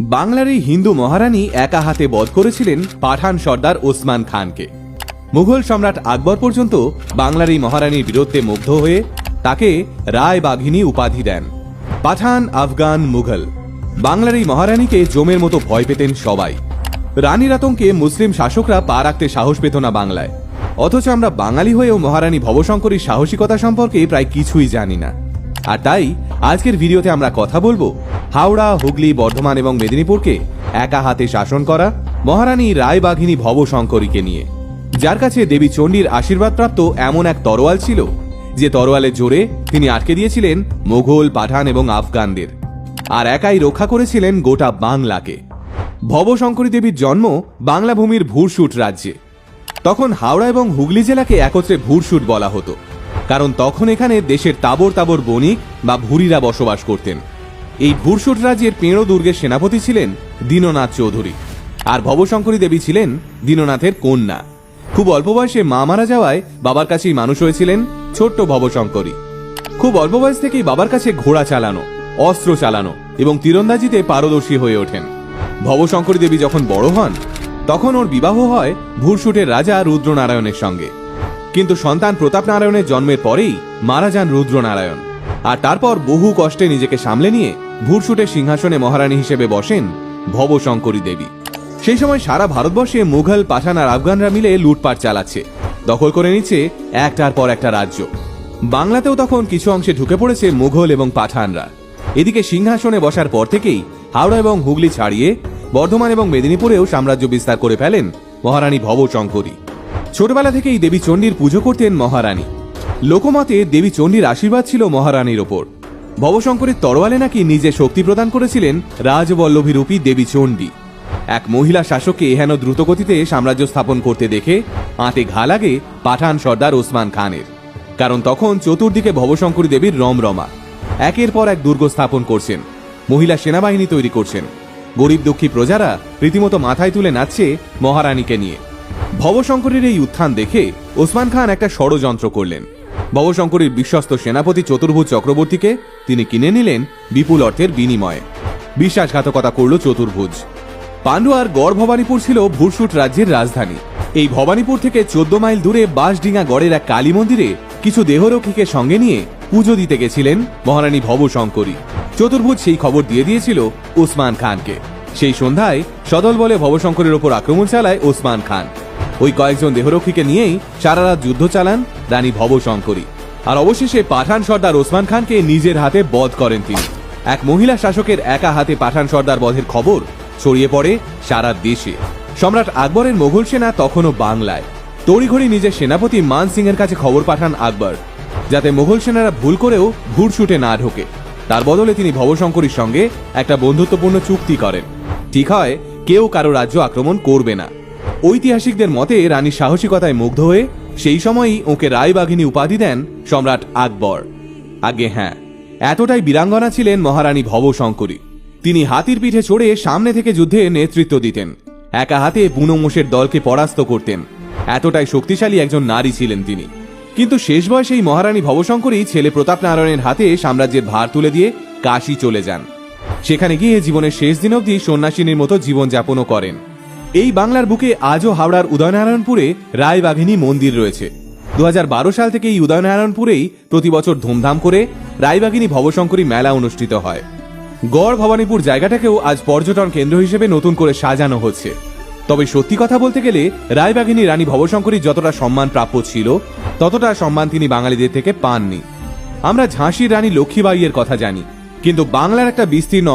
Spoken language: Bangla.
বাংলার এই হিন্দু মহারানী একা হাতে বধ করেছিলেন পাঠান সর্দার ওসমান খানকে। মুঘল সম্রাট আকবর পর্যন্ত বাংলার এই মহারানীর বিরুদ্ধে মুগ্ধ হয়ে তাকে রায় বাঘিনী উপাধি দেন। পাঠান আফগান মুঘল। বাংলার এই মহারানীকে জমের মতো ভয় পেতেন সবাই। রানীর আতঙ্কে মুসলিম শাসকরা পা রাখতে সাহস পেত না বাংলায়। অথচ আমরা বাঙালি হয়েও মহারানী ভবশঙ্করীর সাহসিকতা সম্পর্কে প্রায় কিছুই জানি না। আর তাই, আজকের ভিডিওতে আমরা কথা বলব হাওড়া, হুগলি, বর্ধমান এবং মেদিনীপুরকে একা হাতে শাসন করা মহারানী রায়বাঘিনী ভবশঙ্করীকে নিয়ে। যার কাছে দেবী চণ্ডীর আশীর্বাদপ্রাপ্ত এমন এক তরোয়াল ছিল, যে তরোয়ালের জোরে তিনি আটকে দিয়েছিলেন মোঘল, পাঠান এবং আফগানদের আর একাই রক্ষা করেছিলেন গোটা বাংলাকে। ভবশঙ্করী দেবীর জন্ম বাংলা ভূমির রাজ্যে। তখন হাওড়া এবং হুগলি জেলাকে একত্রে ভুরসুট বলা হতো। কারণ তখন এখানে দেশের তাবর তাবর বণিক বা ভুরিরা বসবাস করতেন। এই ভুরসুট রাজ্যের পেঁড়ো দুর্গের সেনাপতি ছিলেন দীননাথ চৌধুরী। আর ভবশঙ্করী দেবী ছিলেন দীননাথের কন্যা। খুব অল্প বয়সে মা মারা যাওয়ায় বাবার কাছেই মানুষ হয়েছিলেন ছোট্ট ভবশঙ্করী। খুব অল্প বয়স থেকেই বাবার কাছে ঘোড়া চালানো, অস্ত্র চালানো এবং তীরন্দাজিতে পারদর্শী হয়ে ওঠেন। ভবশঙ্করী দেবী যখন বড় হন, তখন ওর বিবাহ হয় ভুরসুটের রাজা রুদ্রনারায়ণের সঙ্গে। কিন্তু সন্তান প্রতাপ নারায়ণের জন্মের পরেই মারা যান রুদ্রনারায়ণ। আর তারপর বহু কষ্টে নিজেকে সামলে নিয়ে ভুরসুটের সিংহাসনে মহারানী হিসেবে বসেন ভবশঙ্করী দেবী। সেই সময় সারা ভারতবর্ষে মুঘল পাঠান আর আফগানরা মিলে লুটপাট চালাচ্ছে। দখল করে নিচ্ছে একটার পর একটা রাজ্য। বাংলাতেও তখন কিছু অংশে ঢুকে পড়েছে মুঘল এবং পাঠানরা। এদিকে সিংহাসনে বসার পর থেকেই হাওড়া এবং হুগলি ছাড়িয়ে বর্ধমান এবং মেদিনীপুরেও সাম্রাজ্য বিস্তার করে ফেলেন মহারানী ভবশঙ্করী। ছোটবেলা থেকেই দেবী চণ্ডীর পুজো করতেন মহারানী। লোকমতে দেবী চণ্ডীর আশীর্বাদ ছিল মহারানীর ওপর। ভবশঙ্করের তরোয়ালে নাকি নিজে শক্তি প্রদান করেছিলেন রাজবল্লভী রূপী দেবী চণ্ডী। এক মহিলা শাসককে এহেন দ্রুতগতিতে সাম্রাজ্য স্থাপন করতে দেখে আঁতে ঘা লাগে পাঠান সর্দার ওসমান খানের। কারণ তখন চতুর্দিকে ভবশঙ্করী দেবীর রমরমা। একের পর এক দুর্গ স্থাপন করছেন। মহিলা সেনাবাহিনী তৈরি করছেন। গরিব দুঃখী প্রজারা রীতিমতো মাথায় তুলে নাচছে মহারানীকে নিয়ে। ভবশঙ্করের এই উত্থান দেখে ওসমান খান একটা ষড়যন্ত্র করলেন। ভবশঙ্করের বিশ্বস্ত সেনাপতি চতুর্ভুজ চক্রবর্তীকে তিনি কিনে নিলেন বিপুল অর্থের বিনিময়ে। বিশ্বাসঘাতকতা করল চতুর্ভুজ। পান্ডুয়ার গড় ভবানীপুর ছিল ভুরসুট রাজ্যের রাজধানী। এই ভবানীপুর থেকে চোদ্দ মাইল দূরে বাঁশডিঙা গড়ের এক কালী মন্দিরে কিছু দেহরক্ষীকে সঙ্গে নিয়ে পুজো দিতে গেছিলেন মহারানী ভবশঙ্করী। চতুর্ভুজ সেই খবর দিয়ে দিয়েছিল ওসমান খানকে। সেই সন্ধ্যায় সদল বলে ভবশঙ্করের ওপর আক্রমণ চালায় ওসমান খান। ওই কয়েকজন দেহরক্ষীকে নিয়েই সারা রাত যুদ্ধ চালান রানী ভবশঙ্করী। আর অবশেষে পাঠান সর্দার ওসমান খানকে নিজের হাতে বধ করেন তিনি। এক মহিলা শাসকের একা হাতে পাঠান সর্দার বধের খবর ছড়িয়ে পড়ে সারা দেশে। সম্রাট আকবরের মোগল সেনা তখনও বাংলায়। তড়িঘড়ি নিজের সেনাপতি মান সিং এর কাছে খবর পাঠান আকবর, যাতে মোগল সেনারা ভুল করেও ভুরশুটে না ঢোকে। তার বদলে তিনি ভবশঙ্করীর সঙ্গে একটা বন্ধুত্বপূর্ণ চুক্তি করেন। ঠিক হয়, কেউ কারও রাজ্য আক্রমণ করবে না। ঐতিহাসিকদের মতে রানীর সাহসিকতায় মুগ্ধ হয়ে সেই সময়ই ওকে রায়বাঘিনী উপাধি দেন সম্রাট আকবর। আগে হ্যাঁ এতটাই বীরাঙ্গনা ছিলেন মহারানী ভবশঙ্করী। তিনি হাতির পিঠে চড়ে সামনে থেকে যুদ্ধে নেতৃত্ব দিতেন। একা হাতে বুনো মোষের দলকে পরাস্ত করতেন। এতটাই শক্তিশালী একজন নারী ছিলেন তিনি। কিন্তু শেষ বয়সে এই মহারানী ভবশঙ্করী ছেলে প্রতাপ নারায়ণের হাতে সাম্রাজ্যের ভার তুলে দিয়ে কাশী চলে যান। সেখানে গিয়ে জীবনের শেষ দিন অবধি সন্ন্যাসিনীর মতো জীবনযাপনও করেন। এই বাংলার বুকে আজও হাওড়ার উদয়নারায়ণপুরে রায়বাঘিনী মন্দির রয়েছে। দু হাজার বারো সাল থেকে এই উদয়নারায়ণপুরেই প্রতি বছর ধুমধাম করে রায়বাঘিনী ভবশঙ্করী মেলা অনুষ্ঠিত হয়। গড় ভবানীপুর জায়গাটাকেও আজ পর্যটন কেন্দ্র হিসেবে নতুন করে সাজানো হচ্ছে। তবে সত্যি কথা বলতে গেলে রায়বাঘিনী রানী ভবশঙ্করী যতটা সম্মান প্রাপ্য ছিল, ততটা সম্মান তিনি বাঙালিদের থেকে পাননি। আমরা ঝাঁসির রানী লক্ষ্মীবাইয়ের কথা জানি। কিন্তু বাংলার একটা বিস্তীর্ণ